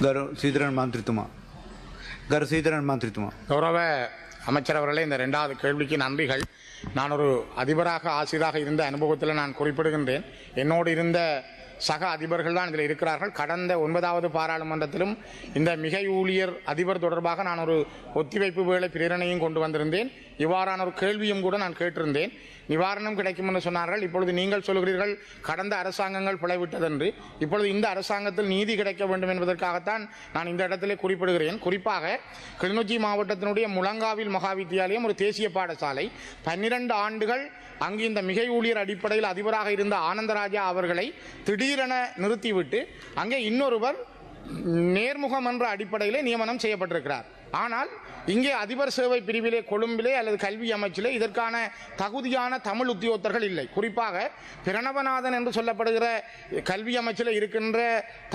கரு சீதரன் மாந்திரித்துமா? கரு சீதரன் மாந்திரித்துமா? கௌரவ அமைச்சர் அவர்களே இந்த ரெண்டாவது கேள்விக்கு நன்றிகள். நான் ஒரு அதிபராக ஆசிரியராக இருந்த அனுபவத்தில் நான் குறிப்பிடுகின்றேன். என்னோடு இருந்த சக அதிபர்கள் தான் இதில் இருக்கிறார்கள். கடந்த ஒன்பதாவது பாராளுமன்றத்திலும் இந்த மிகை ஊழியர் அதிபர் தொடர்பாக நான் ஒரு ஒத்திவைப்பு வேலை பிரேரணையும் கொண்டு வந்திருந்தேன். இவ்வாறான ஒரு கேள்வியும் கூட நான் கேட்டிருந்தேன். நிவாரணம் கிடைக்கும் என்று சொன்னார்கள். இப்பொழுது நீங்கள் சொல்கிறீர்கள் கடந்த அரசாங்கங்கள் பிழைவிட்டதென்று. இப்பொழுது இந்த அரசாங்கத்தில் நீதி கிடைக்க வேண்டும் என்பதற்காகத்தான் நான் இந்த இடத்திலே குறிப்பிடுகிறேன். குறிப்பாக கிளிநொச்சி மாவட்டத்தினுடைய முழங்காவில் மகா வித்தியாலயம் ஒரு தேசிய பாடசாலை. பன்னிரண்டு ஆண்டுகள் அங்கு இந்த மிகை ஊழியர் அடிப்படையில் அதிபராக இருந்த ஆனந்தராஜா அவர்களை திடீர் திடீரென நிறுத்திவிட்டு அங்கே இன்னொருவர் நேர்முகம் என்ற அடிப்படையிலே நியமனம் செய்யப்பட்டிருக்கிறார். ஆனால் இங்கே அதிபர் சேவை பிரிவிலே கொழும்பிலே அல்லது கல்வி அமைச்சிலே இதற்கான தகுதியான தமிழ் உத்தியோகத்தர்கள் இல்லை. குறிப்பாக பிரணவநாதன் என்று சொல்லப்படுகிற கல்வி அமைச்சில் இருக்கின்ற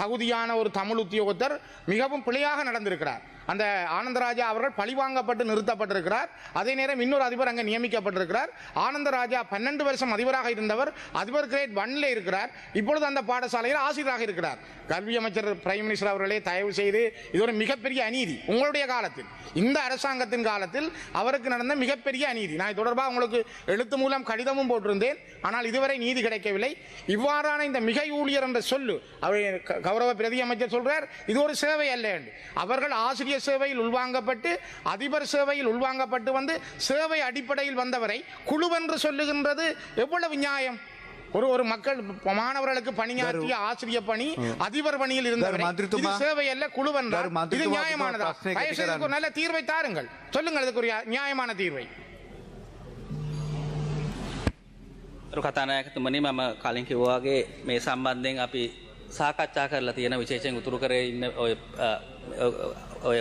தகுதியான ஒரு தமிழ் உத்தியோகத்தர் மிகவும் பிழையாக நடந்திருக்கிறார். அந்த ஆனந்தராஜா அவர்கள் பழிவாங்கப்பட்டு நிறுத்தப்பட்டிருக்கிறார். அதே நேரம் இன்னொரு அதிபர் அங்கே நியமிக்கப்பட்டிருக்கிறார். ஆனந்தராஜா பன்னெண்டு வருஷம் அதிபராக இருந்தவர் அதிபர் கிரேட் ஒன்ல இருக்கிறார். இப்பொழுது அந்த பாடசாலையில் ஆசிரியராக இருக்கிறார். கல்வி அமைச்சர் பிரைம் மினிஸ்டர் அவர்களே தயவு செய்து இது ஒரு மிகப்பெரிய அநீதி. உங்களுடைய காலத்தில் இந்த அரசாங்கத்தின் காலத்தில் அவருக்கு நடந்த மிகப்பெரிய அநீதி. நான் இது தொடர்பாக உங்களுக்கு எழுத்து மூலம் கடிதமும் போட்டிருந்தேன். ஆனால் இதுவரை நீதி கிடைக்கவில்லை. இவ்வாறான இந்த மிகை ஊழியர் என்ற சொல்லு அவர் க- கௌரவ பிரதி அமைச்சர் சொல்றார் இது ஒரு சேவை அல்ல அவர்கள் ஆசிரியர் சேவையில் உள்வாங்கப்பட்டு அதிபர் சேவையில் உள்வாங்கப்பட்டு வந்து சேவை அடிப்படையில் வந்தவரை குழுவென்று சொல்லுகின்றது எவ்வளவு நியாயம் ஒரு ஒரு மக்கள் மாணவர்களுக்கு பணியாற்றிய ஆசிரியர் பணி அதிபர் பணியில் இருந்தவரை கரு மந்திரித்துமா. இது சேவை அல்ல குழுவென்றால் கரு இது மந்திரித்துமா நியாயமானதா பிரச்சனை தயவு செய்து இதுக்கு ஒரு நல்ல தீர்வை தாருங்கள் சொல்லுங்கள் இதுக்கு ஒரு நியாயமான தீர்வை රු කතානායකතුමනි මම කලින් කිව්වාගේ මේ සම්බන්ධයෙන් අපි සාකච්ඡා කරලා තියෙන විශේෂයෙන් උතුරු කරේ ඉන්න ඔය අ, ඔය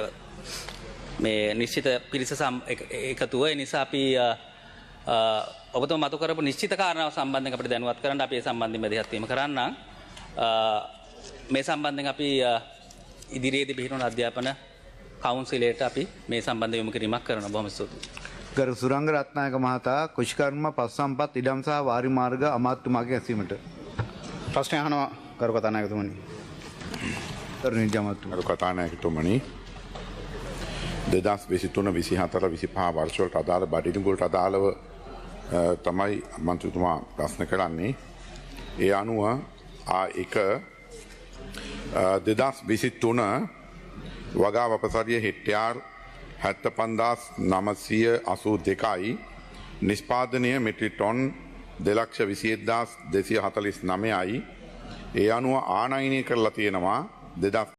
මේ නිශ්චිත පිරිස එකතුව ඒ නිසා අපි ඔබතුම මතු කරපු නිශ්චිත කාරණාව සම්බන්ධයෙන් අපිට දැනුවත් කරන්න අපි ඒ සම්බන්ධයෙන් මැදිහත් වීම කරන්නම් අ, මේ සම්බන්ධයෙන් අපි ඉදිරියේදී පිහිටුවන අධ්‍යාපන කවුන්සිලයට අපි මේ සම්බන්ධ යොමු කිරීමක් කරන බොහොම ස්තුතියි ගරු සුරංග රත්නායක මහතා කුෂ්කර්ම පස්සම්පත් ඉඩම් සහ වාරිමාර්ග අමාත්‍යතුමාගේ ඇසීමට. ප්‍රශ්නය අහනවා කරු කතානායකතුමනි. තරු නිජමත්තුම. අරු කතානායකතුමනි දෙදස් විසිතුන විසි හතර විසි පහ වර්ෂවලට අදාළ බඩිනිගුල්ට අදාළව අ, තමයි මන්ත්‍රතුමා ප්‍රශ්න කරන්නේ. ඒ අනුව ආ එක දෙදස් විසිත්තුන වගා වපසරිය හෙට්ටයාර් හැත්ත පන්දස් නමසිය අසූ දෙකයි නිස්පාදනය මෙට්‍රිටොන් දෙලක්ෂ විසියද්දාස් දෙසිය හතලිස් නමයයි ඒ අනුව ආනයිනය කරලා තියෙනවා දෙදස්